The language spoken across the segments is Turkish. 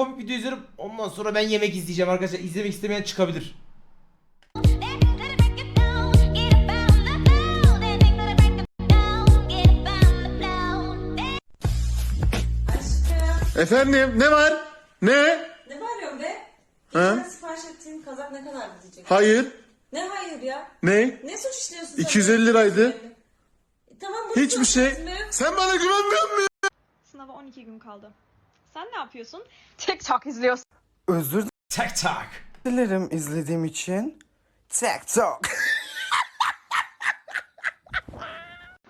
komik video izlerim. Ondan sonra ben yemek izleyeceğim arkadaşlar. İzlemek istemeyen çıkabilir. Efendim ne var? Ne? Ne bağırıyorsun be? Ha? Geçen sipariş ettiğim kazak ne kadar diyecek? Hayır. Ne hayır ya? Ne? Ne suç işliyorsun sen? 250 liraydı. E, Tamam bunu Hiçbir şey. Sen bana güvenmiyor musun? Sınava 12 gün kaldı. Sen ne yapıyorsun? TikTok izliyorsun. Özür Tak tak. dilerim izlediğim için. TikTok.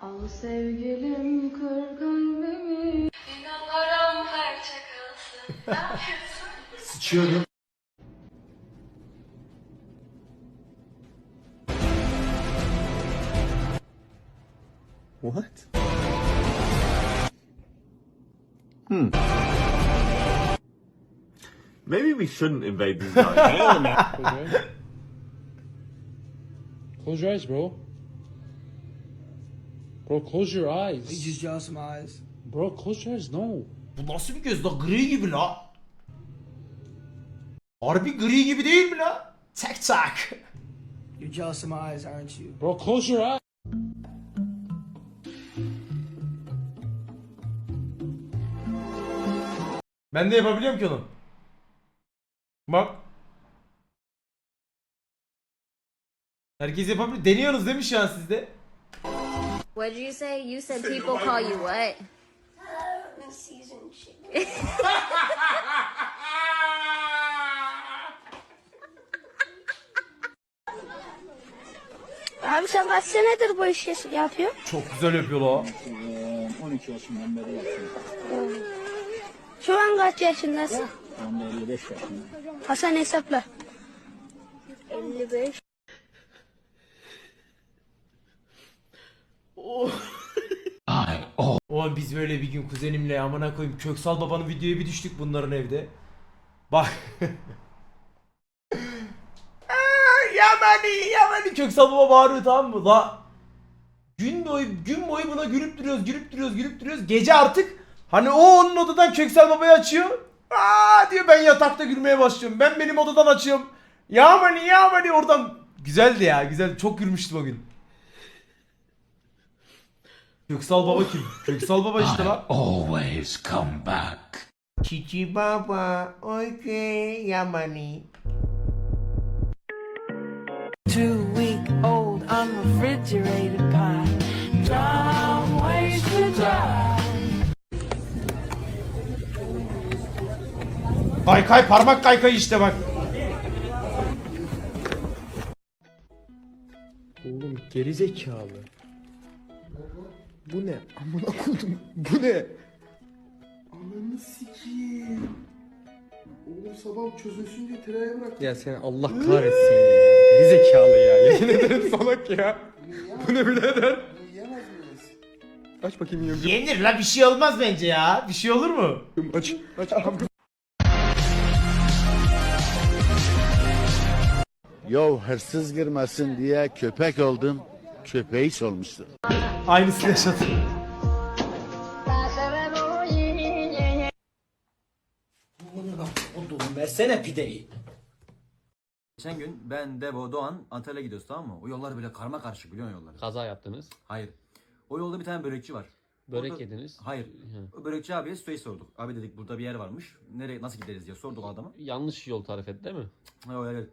Al sevgilim kır kalbimi İnan param harca kalsın Sıçıyorum. What? Maybe we shouldn't invade these guys. Close your eyes, bro. Bro, close your eyes. Just y'all some eyes. Bro, close your eyes. No. Bu nasıl bir göz la? Gri gibi la. Harbi gri gibi değil mi la? Tak tak. You're just some eyes, aren't you? Bro, close your eyes. Ben de yapabiliyorum ki onu. Bak. Herkes yapabilir. Deniyorsunuz değil mi şu an sizde? What did you say? You said people call you what? Abi sen kaç senedir bu işi yapıyor? Çok güzel yapıyor la. Şu an kaç yaşındasın? Ben 55 yaşındayım. Hasan hesapla. 55. Oğlum biz böyle bir gün kuzenimle amına koyayım Köksal babanın videoya bir düştük bunların evde. Bak. Yamani Yamani Köksal baba bağırıyor tamam mı? La gün boyu gün boyu buna gülüp duruyoruz gülüp duruyoruz gülüp duruyoruz. Gece artık hani o onun odadan Köksal babayı açıyor. Aa diyor ben yatakta gülmeye başlıyorum. Ben benim odadan açıyorum. Yamani Yamani oradan güzeldi ya güzel çok gülmüştüm o gün. Köksal baba kim? Köksal baba işte lan. Always come back. Cici baba, okay, Yamani. Two week old unrefrigerated Kaykay parmak kaykay işte bak. Oğlum gerizekalı. Bu ne? Amına koydum. Bu ne? Ananı sikeyim. Oğlum sabah çözülsün diye tereyağı bırak. Ya sen Allah kahretsin ya. Gerizekalı ya. Yemin ederim salak ya. Bu ne birader? Yiyemez miyiz? Aç bakayım yiyorum. Yenir la bir şey olmaz bence ya. Bir şey olur mu? Aç. Aç. Yo hırsız girmesin diye köpek oldum. Köpeği solmuşsun. Aynısını yaşadım. Versene pideyi. Geçen gün ben, Devo, Doğan Antalya'ya gidiyoruz tamam mı? O yollar böyle karma karışık biliyor musun yolları? Kaza yaptınız. Hayır. O yolda bir tane börekçi var. Börek Orada- yediniz. Hayır. Hı. O börekçi abiye süreyi sorduk. Abi dedik burada bir yer varmış. Nereye nasıl gideriz diye sorduk adama. Yanlış yol tarif etti değil mi? Ha, öyle.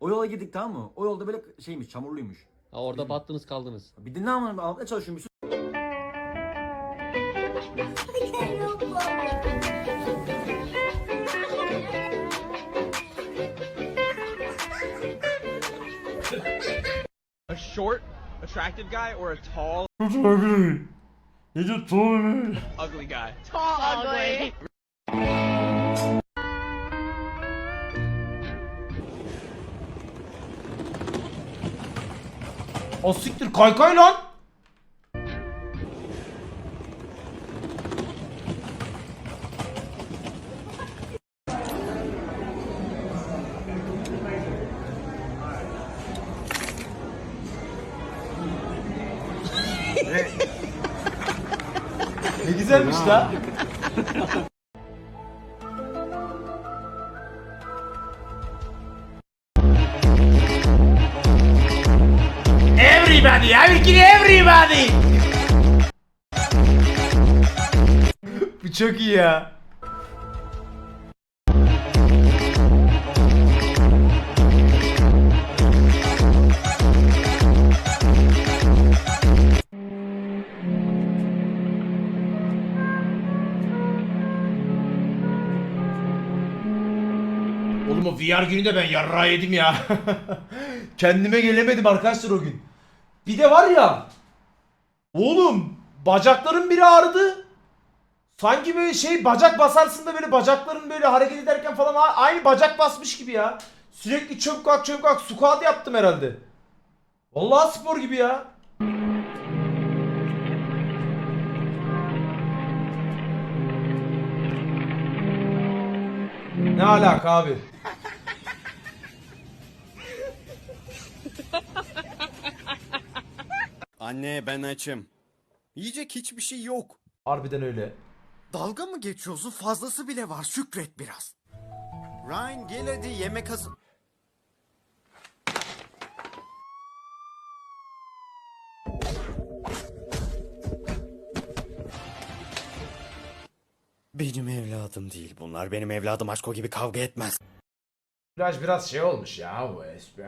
O yola girdik tamam mı? O yolda böyle şeymiş çamurluymuş. Ha, orada battınız kaldınız. Bir dinle ama anlatmaya çalışıyorum. A short, attractive guy or a tall, Ne diyor tuğlu? ugly guy? Ugly. O siktir kaykay lan. ne güzelmiş la. everybody. I'm killing everybody. Bu çok iyi ya. Oğlum o VR gününde ben yarrağı yedim ya. Kendime gelemedim arkadaşlar o gün. Bir de var ya. Oğlum bacaklarım biri ağrıdı. Sanki böyle şey bacak basarsın da böyle bacakların böyle hareket ederken falan aynı bacak basmış gibi ya. Sürekli çöp kalk çöp kalk squat yaptım herhalde. Vallahi spor gibi ya. Ne alaka abi? Anne ben açım. Yiyecek hiçbir şey yok. Harbiden öyle. Dalga mı geçiyorsun? Fazlası bile var. Şükret biraz. Ryan gel hadi yemek hazır. Benim evladım değil bunlar. Benim evladım aşko gibi kavga etmez. Biraz biraz şey olmuş ya bu espri.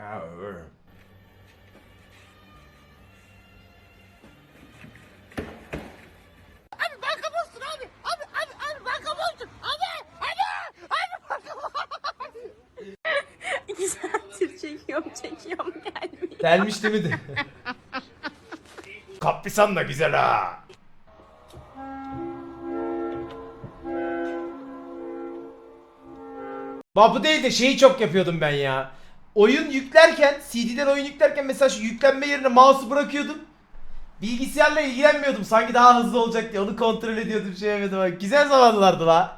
Çekiyorum gelmiyor. Gelmiş değil mi de? Kaprisan da güzel ha. Bak bu değil de şeyi çok yapıyordum ben ya. Oyun yüklerken, CD'den oyun yüklerken mesela şu yüklenme yerine mouse'u bırakıyordum. Bilgisayarla ilgilenmiyordum sanki daha hızlı olacak diye onu kontrol ediyordum şey yapıyordum. Bak, Güzel zamanlardı la.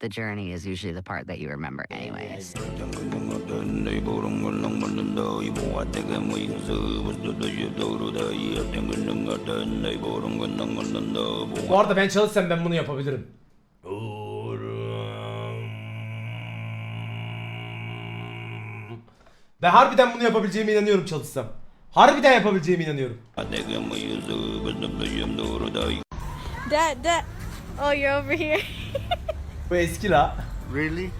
The journey is usually the part that you remember anyways. Bu arada ben çalışsam ben bunu yapabilirim. Ben harbiden bunu yapabileceğime inanıyorum çalışsam. Harbiden yapabileceğime inanıyorum. Dad, dad. Oh, you're over here. Bu eski la. Really?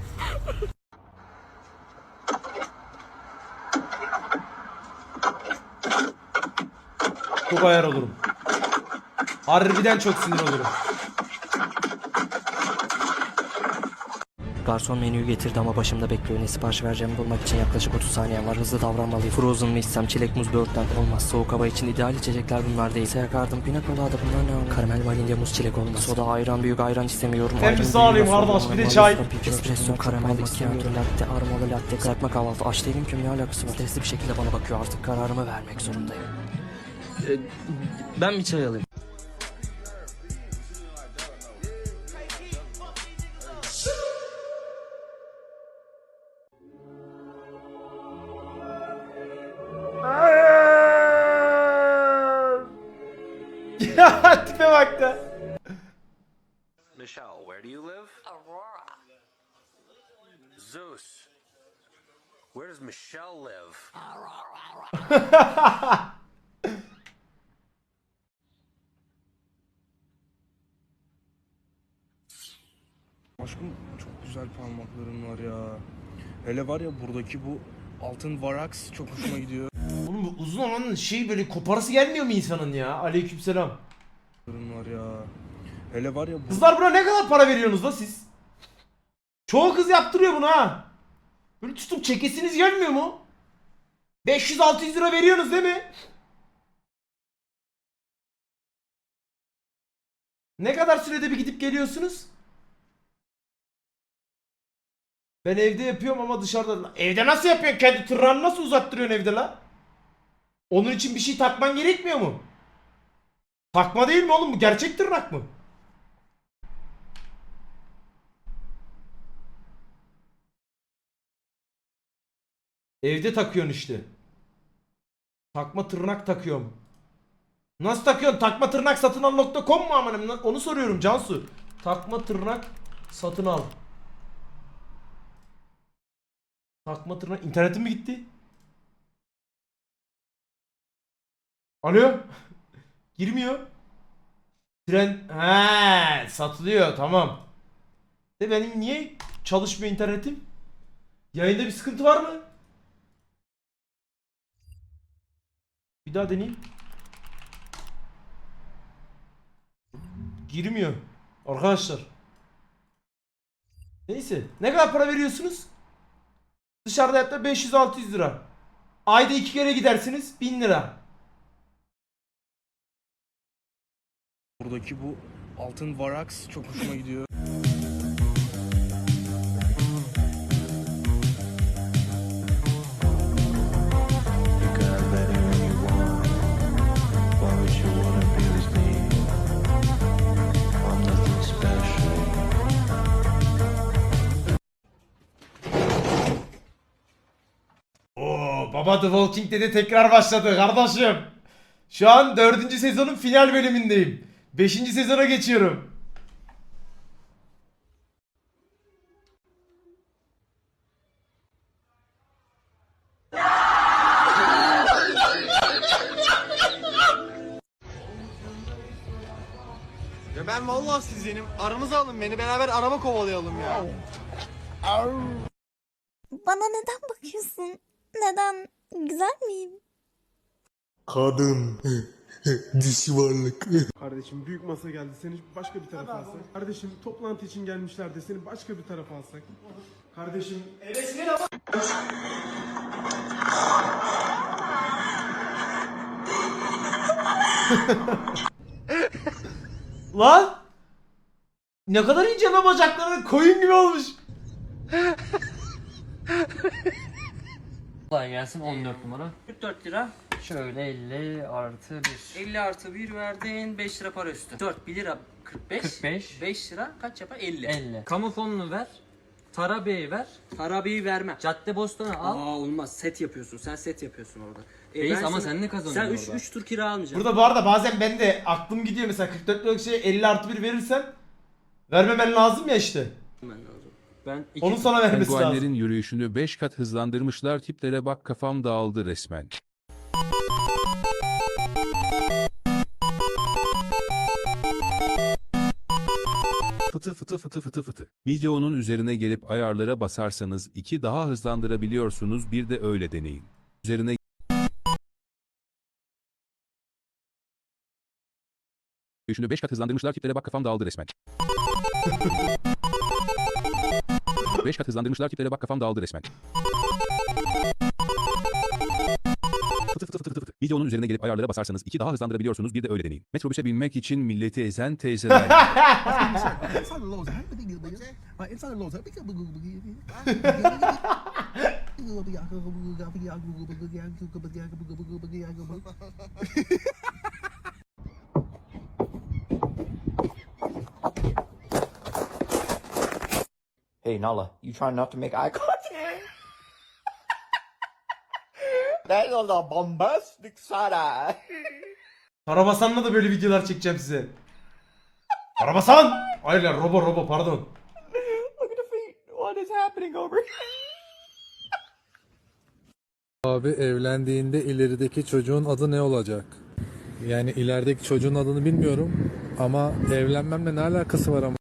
Çok ayar olurum. Harbiden çok sinir olurum. Garson menüyü getirdi ama başımda bekliyor. Ne sipariş vereceğimi bulmak için yaklaşık 30 saniyem var. Hızlı davranmalıyım. Frozen mı içsem, çilek muz böğürtlen olmaz. Soğuk hava için ideal içecekler bunlar değil. Serkardım, pina colada bunlar ne olur? Karamel vanilya muz çilek olmaz. Soda, ayran, büyük ayran istemiyorum. Sağ alayım kardeş, bir de çay. Espresso, karamel, macchiato, latte, aromalı latte, kızartma kahvaltı. Aç değilim ki ne alakası var? Stresli bir şekilde bana bakıyor artık kararımı vermek zorundayım. ben bir çay alayım. Tipe bak da. Michelle, where do you live? Aurora. Zeus. Where does Michelle live? Aşkım çok güzel parmakların var ya. Hele var ya buradaki bu altın varaks çok hoşuma gidiyor. Oğlum bu uzun olanın şey böyle koparası gelmiyor mu insanın ya? Aleykümselam. Var ya. Hele var ya bu Kızlar buna ne kadar para veriyorsunuz da siz? Çoğu kız yaptırıyor bunu ha. Böyle tutup çekesiniz gelmiyor mu? 500-600 lira veriyorsunuz değil mi? Ne kadar sürede bir gidip geliyorsunuz? Ben evde yapıyorum ama dışarıda. Evde nasıl yapıyorsun? Kendi tırnağını nasıl uzattırıyorsun evde la? Onun için bir şey takman gerekmiyor mu? Takma değil mi oğlum bu? Gerçek tırnak mı? Evde takıyorsun işte. Takma tırnak takıyorum. Nasıl takıyorsun? Takma tırnak satın al.com mu amanım? Onu soruyorum Cansu. Takma tırnak satın al. Takma tırna. İnternetim mi gitti? Alo? Girmiyor. Tren he satılıyor tamam. De benim niye çalışmıyor internetim? Yayında bir sıkıntı var mı? Bir daha deneyeyim. Girmiyor. Arkadaşlar. Neyse. Ne kadar para veriyorsunuz? Dışarıda hatta 500-600 lira. Ayda iki kere gidersiniz 1000 lira. Buradaki bu altın varaks çok hoşuma gidiyor. Oo, Baba The Walking Dead'e tekrar başladı kardeşim. Şu an dördüncü sezonun final bölümündeyim. Beşinci sezona geçiyorum. Ya ben vallahi sizdenim. Aranıza alın beni beraber araba kovalayalım ya. Bana neden bakıyorsun? Neden? Güzel miyim? Kadın. Dişi varlık. Kardeşim büyük masa geldi. Seni başka bir tarafa alsak. Kardeşim toplantı için gelmişlerdi. Seni başka bir tarafa alsak. Kardeşim Lan! Ne kadar ince lan bacakları koyun gibi olmuş. Kolay gelsin 14 numara. 44 lira. Şöyle 50 artı 1. 50 artı 1 verdin 5 lira para üstü. 4 1 lira 45. 45. 5 lira kaç yapar? 50. 50. Kamu fonunu ver. Tarabeyi ver. Tarabeyi verme. Cadde bostanı al. Aa olmaz. Set yapıyorsun. Sen set yapıyorsun orada. Reis ama sen ne kazanıyorsun Sen 3 3 tur kira almayacaksın. Burada bu arada bazen ben de aklım gidiyor mesela 44 liralık şeye 50 artı 1 verirsen vermemen lazım ya işte. Ben Onun sana vermesi lazım. Penguenlerin yürüyüşünü 5 kat hızlandırmışlar tiplere bak kafam dağıldı resmen. Fıtı fıtı fıtı fıtı fıtı. Videonun üzerine gelip ayarlara basarsanız 2 daha hızlandırabiliyorsunuz bir de öyle deneyin. Üzerine Yürüyüşünü 5 kat hızlandırmışlar tiplere bak kafam dağıldı resmen. 5 kat hızlandırmışlar tiplere bak kafam dağıldı resmen. Videonun üzerine gelip ayarlara basarsanız iki daha hızlandırabiliyorsunuz bir de öyle deneyin. Metrobüse binmek için milleti ezen teyzeler. Hey Nala, you trying not to make eye contact? That was a bombastic side eye. Karabasan'la da böyle videolar çekeceğim size. Karabasan! Aynen robo robo pardon. Look at the feet. What is happening over here? Abi evlendiğinde ilerideki çocuğun adı ne olacak? Yani ilerideki çocuğun adını bilmiyorum ama evlenmemle ne alakası var ama?